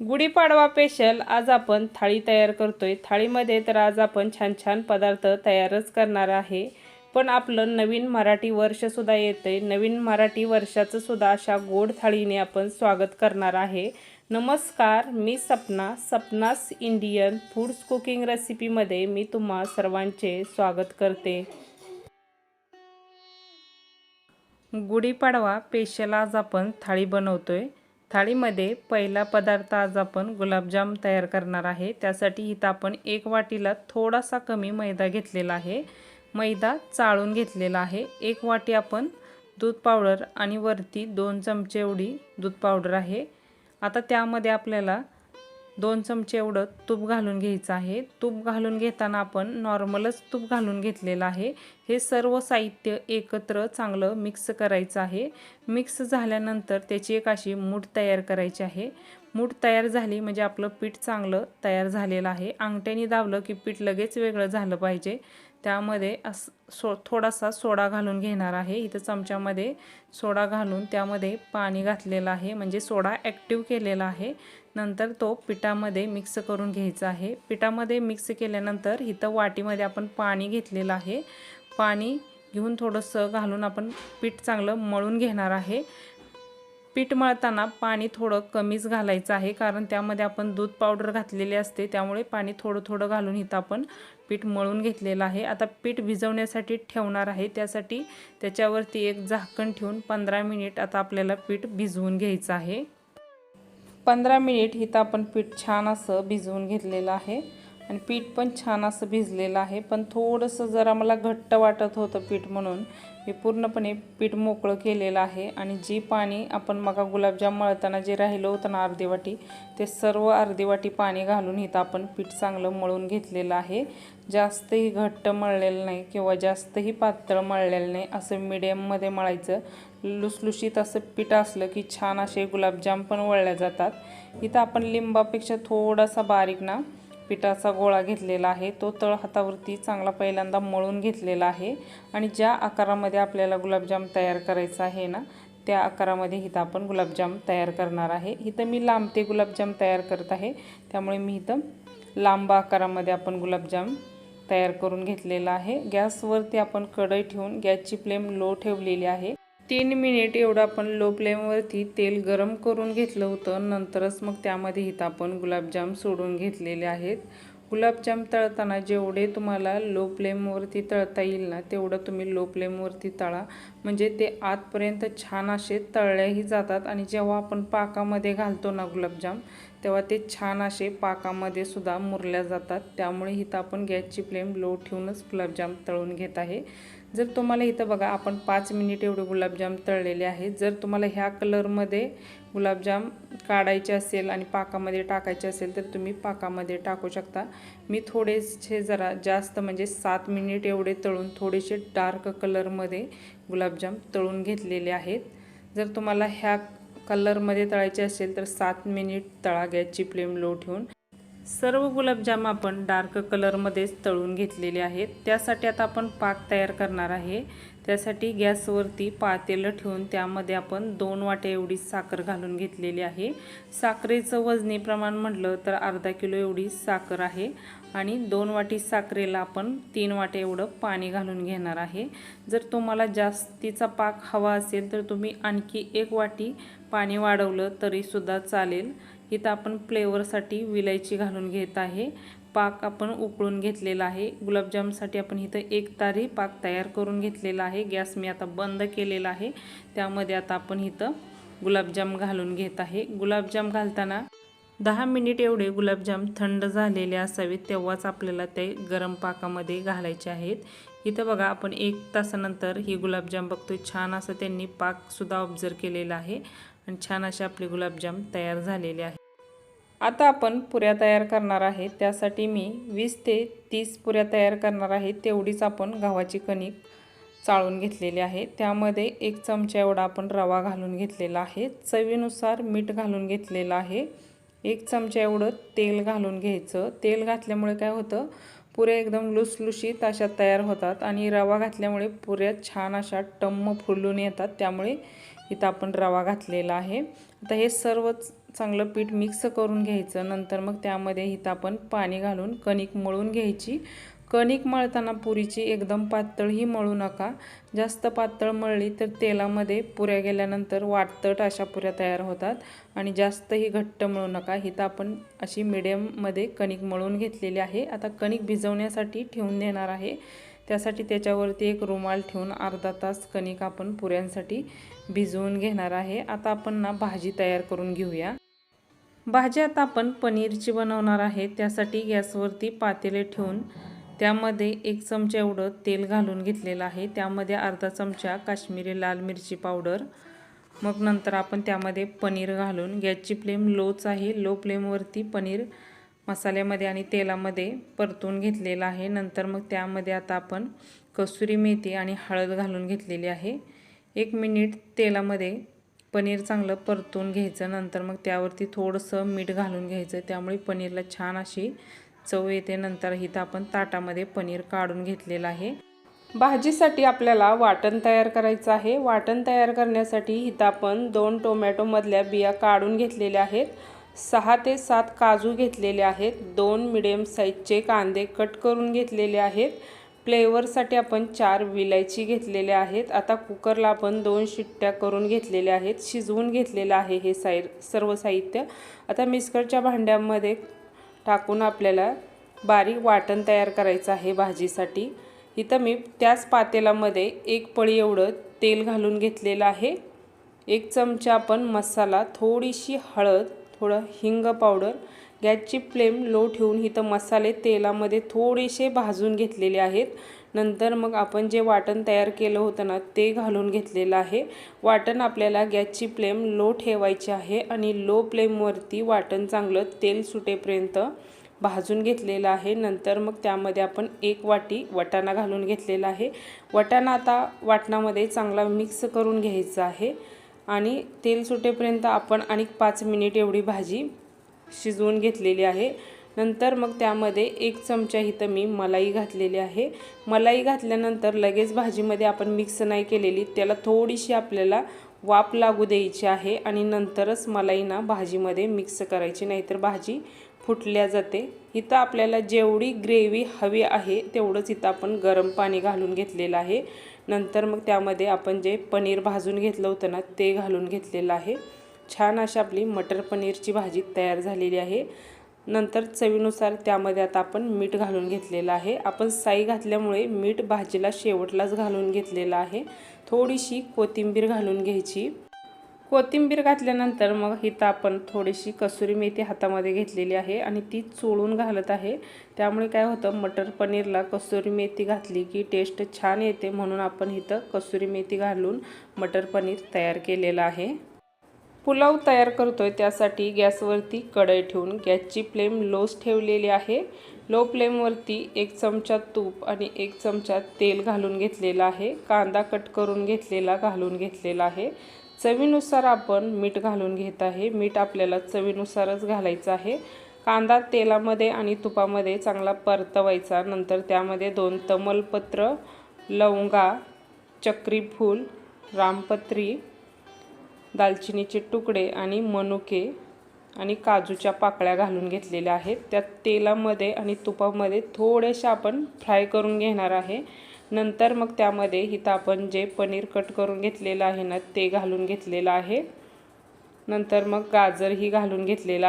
Gudi Padwa special आज आपण थाळी तयार करतोय. थाळीमध्ये तर आज आपण छान छान पदार्थ तयारच करणार आहे. पण आपलं नवीन मराठी वर्षसुद्धा येतं आहे नवीन मराठी वर्षाचंसुद्धा अशा गोड थाळीने आपण स्वागत करणार आहे. नमस्कार मी Sapna Sapna's Indian foods cooking रेसिपीमध्ये मी तुम्हा सर्वांचे स्वागत करते. गुढीपाडवा स्पेशल आज आपण थाळी बनवतोय. थाळीमध्ये पहिला पदार्थ आज आपण गुलाबजाम तयार करणार आहे. त्यासाठी इथं आपण एक वाटीला थोडासा कमी मैदा घेतलेला आहे. मैदा चाळून घेतलेला आहे. एक वाटी आपण दूध पावडर आणि वरती दोन चमचे एवढी दूध पावडर आहे. आता त्यामध्ये आपल्याला दोन चमचे एवढं तूप घालून घ्यायचं आहे. तूप घालून घेताना आपण नॉर्मलच तूप घालून घेतलेलं आहे. हे सर्व साहित्य एकत्र चांगलं मिक्स करायचं आहे. मिक्स झाल्यानंतर त्याची एक अशी मूठ तयार करायची आहे. मूठ तयार झाली म्हणजे आपलं पीठ चांगलं तयार झालेलं आहे. अंगठ्याने दाबलं की पीठ लगेच वेगळं झालं पाहिजे. त्यामध्ये अस सो थोडासा सोडा घालून घेणार आहे. इथं चमच्यामध्ये सोडा घालून त्यामध्ये पाणी घातलेलं आहे. म्हणजे सोडा ॲक्टिव्ह केलेला आहे. नंतर तो पिठामध्ये मिक्स करून घ्यायचा आहे. पिठामध्ये मिक्स केल्यानंतर इथं वाटीमध्ये आपण पाणी घेतलेलं आहे. पाणी घेऊन थोडंसं घालून आपण पीठ चांगलं मळून घेणार आहे. पीठ मळताना पाणी थोडं कमीच घालायचं आहे कारण त्यामध्ये आपण दूध पावडर घातलेले असते त्यामुळे पाणी थोडं थोडं घालून इथं आपण पीठ मळून घेतलेलं आहे. आता पीठ भिजवण्यासाठी ठेवणार आहे त्यासाठी त्याच्यावरती एक झाकण ठेवून पंधरा मिनिट आता आपल्याला पीठ भिजवून घ्यायचं आहे. पंधरा मिनिट इथं आपण पीठ छान असं भिजवून घेतलेलं आहे आणि पीठ पण छान असं भिजलेलं आहे. पण थोडंसं जरा मला घट्ट वाटत होतं पीठ म्हणून हे पूर्णपणे पीठ मोकळं केलेलं आहे आणि जी पाणी आपण मगा गुलाबजाम मळताना जे राहिलं होतं ना अर्धी वाटी ते सर्व अर्धी वाटी पाणी घालून इथं आपण पीठ चांगलं मळून घेतलेलं आहे. जास्तही घट्ट मळलेलं नाही किंवा जास्तही पातळ मळलेलं नाही असं मिडियममध्ये मळायचं. लुसलुशीत असं पीठ असलं की छान असे गुलाबजाम पण वळल्या जातात. इथं आपण लिंबापेक्षा थोडासा बारीक ना पिठाचा गोळा घेतलेला आहे. तो तळ हातावरती चांगला पहिल्यांदा मळून घेतलेला आहे. आणि ज्या आकारामध्ये आपल्याला गुलाबजाम तयार करायचा आहे ना त्या आकारामध्ये इथं आपण गुलाबजाम तयार करणार आहे. इथं मी लांबते गुलाबजाम तयार करत आहे. त्यामुळे मी इथं लांब आकारामध्ये आपण गुलाबजाम तयार करून घेतलेला आहे. गॅसवरती आपण कढई ठेवून गॅसची फ्लेम लो ठेवलेली आहे. तीन मिनिट एवढं आपण लो फ्लेमवरती तेल गरम करून घेतलं होतं. नंतरच मग त्यामध्ये इथं आपण गुलाबजाम सोडून घेतलेले आहेत. गुलाबजाम तळताना जेवढे तुम्हाला लो फ्लेमवरती तळता येईल ना तेवढं तुम्ही लो फ्लेमवरती तळा. म्हणजे ते आतपर्यंत छान असे तळल्याही जातात. आणि जेव्हा आपण पाकामध्ये घालतो ना गुलाबजाम तेव्हा ते छान असे पाकामध्ये सुद्धा मुरल्या जातात. त्यामुळे इथं आपण गॅसची फ्लेम लो ठेवूनच गुलाबजाम तळून घेत आहे. जर तुम्हाला इथं बघा आपण पाच मिनिट एवढे गुलाबजाम तळलेले आहेत जर तुम्हाला ह्या कलरमध्ये गुलाबजाम काढायचे असेल आणि पाकामध्ये टाकायचे असेल तर तुम्ही पाकामध्ये टाकू शकता. मी थोडेसे जरा जास्त म्हणजे सात मिनिट एवढे तळून थोडेसे डार्क कलरमध्ये गुलाबजाम तळून घेतलेले आहेत. जर तुम्हाला ह्या कलरमध्ये तळायचे असेल तर सात मिनिट तळा गॅसची फ्लेम लो ठेवून सर्व गुलाबजाम आपण डार्क कलरमध्येच तळून घेतलेले आहेत. त्यासाठी आता आपण पाक तयार करणार आहे. त्यासाठी गॅसवरती पातेलं ठेवून त्यामध्ये आपण दोन वाटे एवढी साखर घालून घेतलेली आहे. साखरेचं वजनी प्रमाण म्हटलं तर अर्धा किलो एवढी साखर आहे आणि दोन वाटी साखरेला आपण तीन वाटे एवढं पाणी घालून घेणार आहे. जर तुम्हाला जास्तीचा पाक हवा असेल तर तुम्ही आणखी एक वाटी पाणी वाढवलं तरीसुद्धा चालेल. इथं आपण फ्लेवरसाठी विलायची घालून घेत आहे. पाक आपण उकळून घेतलेला आहे. गुलाबजामसाठी आपण इथं एक तारी पाक तयार करून घेतलेला आहे. गॅस मी आता बंद केलेला आहे. त्यामध्ये आता आपण इथं गुलाबजाम घालून घेत आहे. गुलाबजाम घालताना दहा मिनिट एवढे गुलाबजाम थंड झालेले असावेत तेव्हाच आपल्याला ते गरम पाकामध्ये घालायचे आहेत. इथं बघा आपण एक तासानंतर ही गुलाबजाम बघतो छान असं त्यांनी पाकसुद्धा ऑब्झर्व केलेला आहे. आणि छान असे आपले गुलाबजाम तयार झालेले आहे आता आपण पुऱ्या तयार करणार आहे. त्यासाठी मी वीस ते तीस पुऱ्या तयार करणार आहे. तेवढीच आपण गव्हाची कणिक चाळून घेतलेली आहे. त्यामध्ये एक चमचा एवढा आपण रवा घालून घेतलेला आहे. चवीनुसार मीठ घालून घेतलेलं आहे. एक चमचा एवढं तेल घालून घ्यायचं. तेल घातल्यामुळे काय होतं? पुऱ्या एकदम लुसलुशीत अशा तयार होतात आणि रवा घातल्यामुळे पुऱ्या छान अशा टम्म फुलून येतात. त्यामुळे इथं आपण रवा घातलेला आहे. आता हे सर्वच चांगलं पीठ मिक्स करून घ्यायचं. नंतर मग त्यामध्ये इथं आपण पाणी घालून कणिक मळून घ्यायची. कणिक मळताना पुरीची एकदम पातळही मळू नका. जास्त पातळ मळली तर तेलामध्ये पुऱ्या गेल्यानंतर वाटतट अशा पुऱ्या तयार होतात आणि जास्तही घट्ट मळू नका. हिथं आपण अशी मिडियममध्ये कणिक मळून घेतलेली आहे. आता कणिक भिजवण्यासाठी ठेवून देणार आहे. त्यासाठी त्याच्यावरती एक रुमाल ठेवून अर्धा तास कणिक आपण पुऱ्यांसाठी भिजवून घेणार आहे. आता आपण ना भाजी तयार करून घेऊया. भाजी आता आपण पनीरची बनवणार आहे त्यासाठी गॅसवरती पातेले ठेवून त्यामध्ये एक चमचा एवढं तेल घालून घेतलेलं आहे. त्यामध्ये अर्धा चमचा काश्मीरी लाल मिरची पावडर. मग नंतर आपण त्यामध्ये पनीर घालून गॅसची फ्लेम लोच आहे लो फ्लेमवरती पनीर मसाल्यामध्ये आणि तेलामध्ये परतून घेतलेलं आहे. नंतर मग त्यामध्ये आता आपण कसुरी मेथी आणि हळद घालून घेतलेली आहे. एक मिनिट तेलामध्ये पनीर चांगलं परतून घ्यायचं नंतर मग त्यावरती थोडंसं मीठ घालून घ्यायचं. त्यामुळे पनीरला छान अशी चव येते. नंतर इथं आपण ताटामध्ये पनीर काढून घेतलेलं आहे. भाजीसाठी आपल्याला वाटण तयार करायचं आहे. वाटण तयार करण्यासाठी इथं आपण दोन टोमॅटोमधल्या बिया काढून घेतलेल्या आहेत. सहा ते सात काजू घेतलेले आहेत. दोन मिडियम साईजचे कांदे कट करून घेतलेले आहेत. फ्लेवरसाठी आपण चार विलायची घेतलेल्या आहेत. आता कुकरला आपण दोन शिट्ट्या करून घेतलेल्या आहेत. शिजवून घेतलेलं आहे हे साई सर्व साहित्य. आता मिस्करच्या भांड्यामध्ये टाकून आपल्याला बारीक वाटण तयार करायचं आहे भाजीसाठी. इथं मी त्याच पातेलामध्ये एक पळी एवढं तेल घालून घेतलेलं आहे. एक चमचा आपण मसाला थोडीशी हळद थोडं हिंग पावडर गॅसची फ्लेम लो ठेवून इथं मसाले तेलामध्ये थोडेसे भाजून घेतलेले आहेत. नंतर मग आपण जे वाटण तयार केलं होतं ना ते घालून घेतलेलं आहे. वाटण आपल्याला गॅसची फ्लेम लो ठेवायची आहे आणि लो फ्लेमवरती वाटण चांगलं तेल सुटेपर्यंत भाजून घेतलेलं आहे. नंतर मग त्यामध्ये आपण एक वाटी वटाणा घालून घेतलेला आहे. वटाणा आता वाटणामध्ये चांगला मिक्स करून घ्यायचा आहे आणि तेल सुटेपर्यंत आपण आणि पाच मिनिट एवढी भाजी शिजवून घेतलेली आहे. नंतर मग त्यामध्ये एक चमचा इथं मी मलाई घातलेली आहे. मलाई घातल्यानंतर लगेच भाजीमध्ये आपण मिक्स नाही केलेली त्याला थोडीशी आपल्याला वाफ लागू द्यायची आहे आणि नंतरच मलाई ना भाजीमध्ये मिक्स करायची नाहीतर भाजी फुटल्या जाते. इथं आपल्याला जेवढी ग्रेव्ही हवी आहे तेवढंच इथं आपण गरम पाणी घालून घेतलेलं आहे. नंतर मग त्यामध्ये आपण जे पनीर भाजून घेतलं होतं ना ते घालून घेतलेलं आहे. छान अशी आपली मटर पनीरची भाजी तयार झालेली आहे. नंतर चवीनुसार त्यामध्ये आता आपण मीठ घालून घेतलेलं आहे. आपण साई घातल्यामुळे मीठ भाजीला शेवटलाच घालून घेतलेलं आहे. थोडीशी कोथिंबीर घालून घ्यायची. कोथिंबीर घातल्यानंतर मग इथं आपण थोडीशी कसुरी मेथी हातामध्ये घेतलेली आहे आणि ती चोळून घालत आहे. त्यामुळे काय होतं मटर पनीरला कसुरी मेथी घातली की टेस्ट छान येते म्हणून आपण इथं कसुरी मेथी घालून मटर पनीर तयार केलेलं आहे. पुलाव तयार करतो आहे त्यासाठी गॅसवरती कढई ठेवून गॅसची फ्लेम लोच ठेवलेली आहे. लो फ्लेमवरती एक चमचा तूप आणि एक चमचा तेल घालून घेतलेला आहे. कांदा कट करून घेतलेला घालून घेतलेला आहे. चवीनुसार आपण मीठ घालून घेत आहे. मीठ आपल्याला चवीनुसारच घालायचं आहे. कांदा तेलामध्ये आणि तुपामध्ये चांगला परतवायचा. नंतर त्यामध्ये दोन तमलपत्र लवंगा चक्रीफूल रामपत्री दालचिनीचे तुकडे आणि मनुके आणि काजूच्या पाकळ्या घालून घेतलेल्या आहेत. त्या तेलामध्ये आणि तुपामध्ये थोड्याशा आपण फ्राय करून घेणार आहे. नंतर मग त्यामध्ये इथं आपण जे पनीर कट करून घेतलेलं आहे ना ते घालून घेतलेलं आहे. नंतर मग गाजरही घालून घेतलेला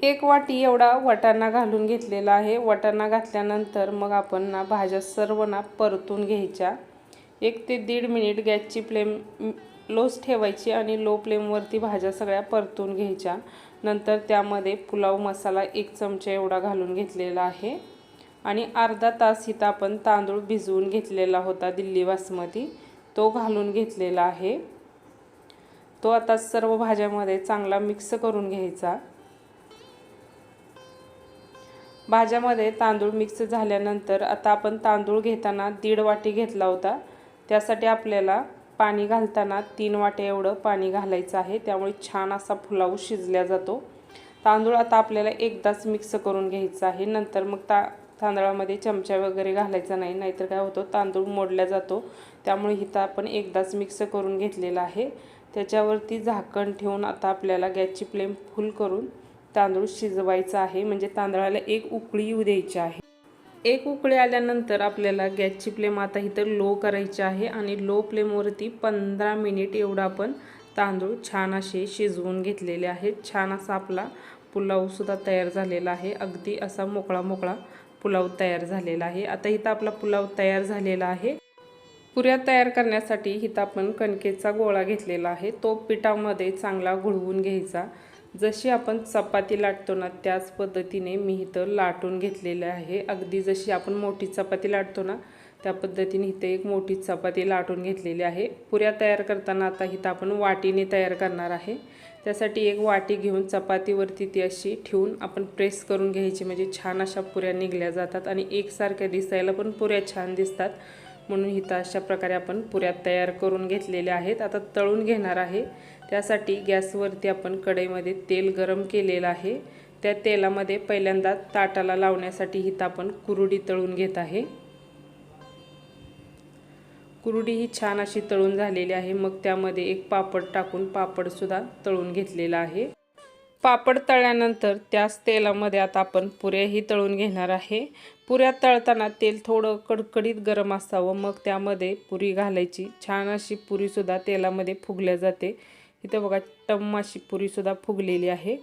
एक वाटी एवढा वटाणा घालून घेतलेला आहे. वटाणा घातल्यानंतर मग आपण ना भाज्या सर्व ना परतून घ्यायच्या. एक ते दीड मिनिट गॅसची फ्लेम लोच ठेवायची आणि लो फ्लेमवरती भाज्या सगळ्या परतून घ्यायच्या. नंतर त्यामध्ये पुलाव मसाला एक चमचा एवढा घालून घेतलेला आहे. आणि अर्धा तास इथं आपण तांदूळ भिजवून घेतलेला होता दिल्ली बासमती. तो घालून घेतलेला आहे. तो आता सर्व भाज्यामध्ये चांगला मिक्स करून घ्यायचा. भाज्यामध्ये तांदूळ मिक्स झाल्यानंतर आता आपण तांदूळ घेताना दीड वाटी घेतला होता. त्यासाठी आपल्याला पाणी घालताना तीन वाटे एवढं पाणी घालायचं आहे. त्यामुळे छान असा पुलाव शिजल्या जातो. तांदूळ आता आपल्याला एकदाच मिक्स करून घ्यायचं आहे. नंतर मग ता तांदळामध्ये चमचा वगैरे घालायचा नाही. नाहीतर काय होतं तांदूळ मोडला जातो. त्यामुळे इथं आपण एकदाच मिक्स करून घेतलेला आहे. त्याच्यावरती झाकण ठेवून आता आपल्याला गॅसची फ्लेम फुल करून तांदूळ शिजवायचा आहे. म्हणजे तांदळाला एक उकळी येऊ द्यायची आहे. एक उकळी आल्यानंतर आपल्याला गॅसची फ्लेम आता इथं लो करायची आहे आणि लो फ्लेमवरती पंधरा मिनिट एवढा आपण तांदूळ छान असे शिजवून घेतलेले आहेत. छान असा आपला पुलावसुद्धा तयार झालेला आहे. अगदी असा मोकळा मोकळा पुलाव तयार झालेला आहे. आता इथं आपला पुलाव तयार झालेला आहे. पुऱ्या तयार करण्यासाठी इथं आपण कणकेचा गोळा घेतलेला आहे. तो पिठामध्ये चांगला घुळवून घ्यायचा. जशी आपण चपाती लाटतो ना त्याच पद्धतीने मी इथं लाटून घेतलेले आहे. अगदी जशी आपण मोठी चपाती लाटतो ना त्या पद्धतीने इथं एक मोठी चपाती लाटून घेतलेली आहे. पुऱ्या तयार करताना आता इथं आपण वाटीने तयार करणार आहे. त्यासाठी एक वाटी घेऊन चपातीवरती ती अशी ठेवून आपण प्रेस करून घ्यायची. म्हणजे छान अशा पुऱ्या निघल्या जातात आणि एकसारख्या दिसायला पण पुऱ्या छान दिसतात. म्हणून इथं अशा प्रकारे आपण पुऱ्या तयार करून घेतलेल्या आहेत. आता तळून घेणार आहे. त्यासाठी गॅसवरती आपण कढईमध्ये तेल गरम केलेलं आहे. त्या तेलामध्ये पहिल्यांदा ताटाला लावण्यासाठी इथं आपण कुरुडी तळून घेत आहे. कुरुडी ही छान अशी तळून झालेली आहे. मग त्यामध्ये एक पापड टाकून पापडसुद्धा तळून घेतलेला आहे. पापड तळल्यानंतर त्याच तेलामध्ये आता आपण पुऱ्याही तळून घेणार आहे. पुऱ्या तळताना तेल थोडं कडकडीत गरम असावं मग त्यामध्ये पुरी घालायची. छान अशी पुरीसुद्धा तेलामध्ये फुगल्या जाते. इथं बघा टम्म अशी पुरीसुद्धा फुगलेली आहे.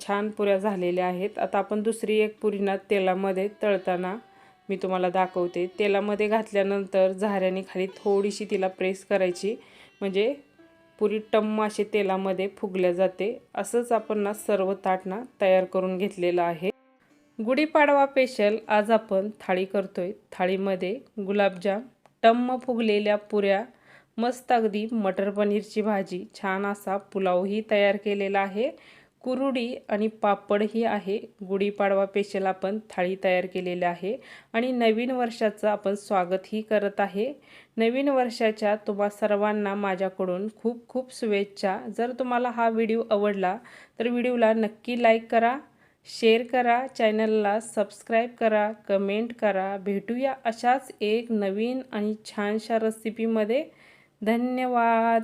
छान पुऱ्या झालेल्या आहेत. आता आपण दुसरी एक पुरीना तेलामध्ये तळताना मी तुम्हाला दाखवते. तेलामध्ये घातल्यानंतर झाऱ्याने खाली थोडीशी तिला प्रेस करायची. म्हणजे पुरी टम्म असे तेलामध्ये फुगल्या जाते. असंच आपण ना सर्व ताटना तयार करून घेतलेलं आहे. गुढीपाडवा स्पेशल आज आपण थाळी करतोय. थाळीमध्ये गुलाबजाम टम्म फुगलेल्या पुऱ्या मस्त अगदी मटर पनीरची भाजी छान असा पुलावही तयार केलेला आहे. कुरुडी आणि पापडही आहे. गुढीपाडवा पेशल आपण थाळी तयार केलेली आहे आणि नवीन वर्षाचं आपण स्वागतही करत आहे. नवीन वर्षाच्या तुम्हा सर्वांना माझ्याकडून खूप खूप शुभेच्छा. जर तुम्हाला हा व्हिडिओ आवडला तर व्हिडिओला नक्की लाईक करा शेअर करा चॅनलला सबस्क्राईब करा कमेंट करा. भेटूया अशाच एक नवीन आणि छानशा रेसिपीमध्ये धन्यवाद!